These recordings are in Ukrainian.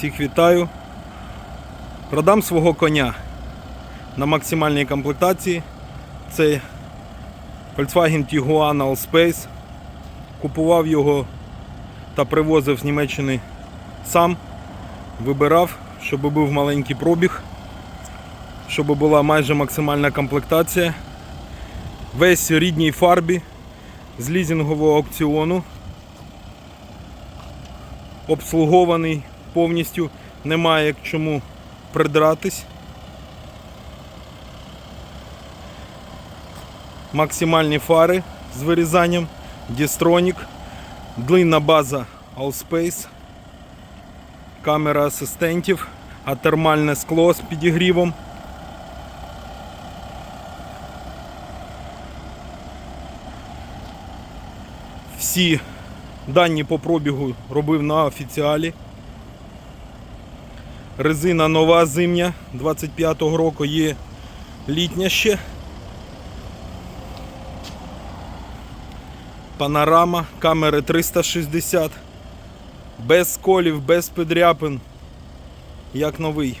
Всіх вітаю. Продам свого коня на максимальній комплектації. Це Volkswagen Tiguan Allspace. Купував його та привозив з Німеччини сам. Вибирав, щоб був маленький пробіг, щоб була майже максимальна комплектація. Весь рідній фарбі з лізингового аукціону. Обслугований повністю, немає к чому придратись. Максимальні фари з вирізанням, Дістронік, длинна база Allspace, камера асистентів, а термальне скло з підігрівом. Всі дані по пробігу робив на офіціалі. Резина нова зимня 25-го року є літня ще. Панорама, камери 360. Без сколів, без підряпин. Як новий.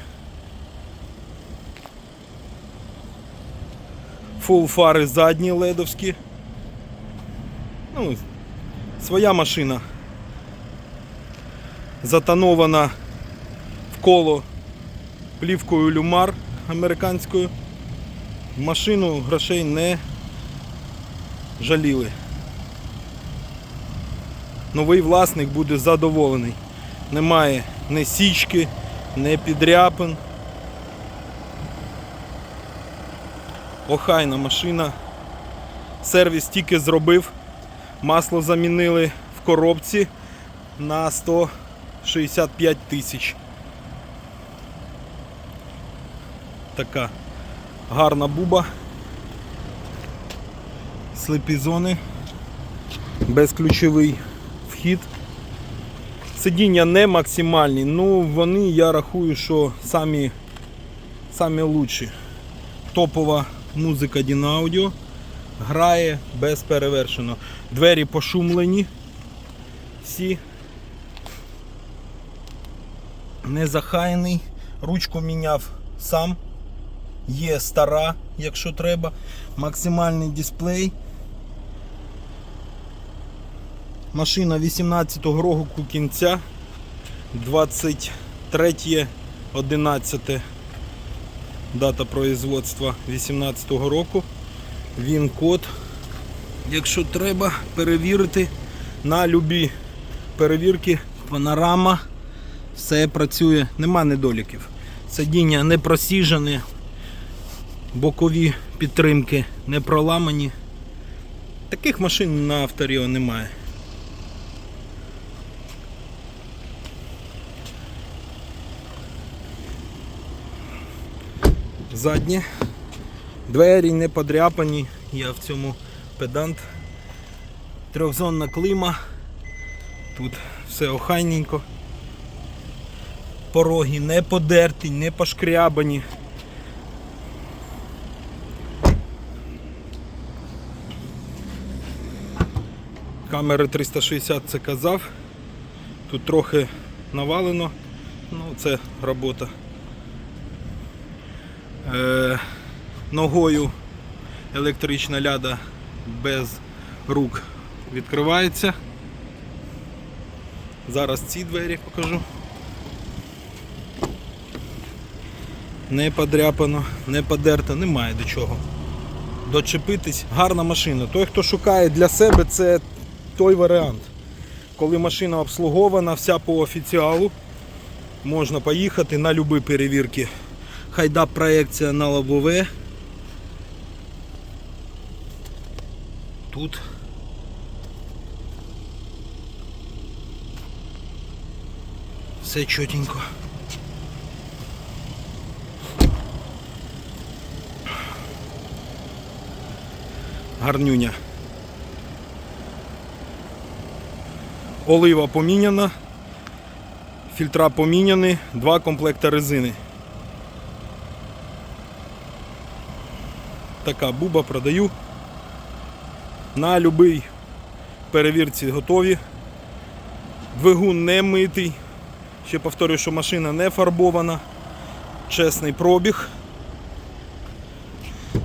Фул фари задні ледовські. Ну, своя машина. Затонована коло плівкою люмар американською. Машину грошей не жаліли. Новий власник буде задоволений. Немає ні січки, ні підряпин. Охайна машина. Сервіс тільки зробив. Масло замінили в коробці на 165 тисяч. Така гарна буба. Слепі зони. Безключовий вхід. Сидіння не максимальні, ну вони я рахую, що самі, самі лучші. Топова музика Dinaaudio грає без перевершено. Двері пошумлені. Всі. Не захаяний. Ручку міняв сам. Є стара, якщо треба. Максимальний дисплей. Машина 18-го року кінця. 23 11 дата производства 18-го року. Він код. Якщо треба перевірити на любі перевірки, панорама, все працює, нема недоліків. Сидіння не просіжене, бокові підтримки не проламані. Таких машин на авторіо немає. Задні. Двері не подряпані, я в цьому педант. Трьохзонна клима. Тут все охайненько. Пороги не подерті, не пошкрябані. Камери 360 це казав. Тут трохи навалено, ну це робота. Е, ногою електрична ляда без рук відкривається. Зараз ці двері покажу. Не подряпано, не подерто, немає до чого. Дочепитись, гарна машина. Той, хто шукає для себе, це той варіант. Коли машина обслугована, вся по офіціалу, можна поїхати на любі перевірки. Хайда проекція на лобове. Тут все чотенько. Гарнюня. Олива поміняна, фільтра поміняні, два комплекти резини. Така буба продаю. На будь-якій перевірці готові. Двигун не митий. Ще повторюю, що машина не фарбована. Чесний пробіг.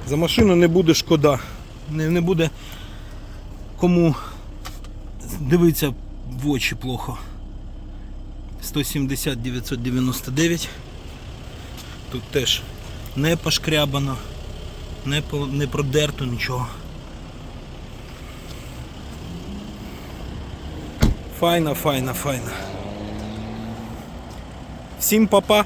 За машину не буде шкода. Не, не буде кому дивитися в очі плохо. 170 999. Тут теж не пошкрябано, не, по, не продерто нічого. Файна, файна, файна. Всім папа.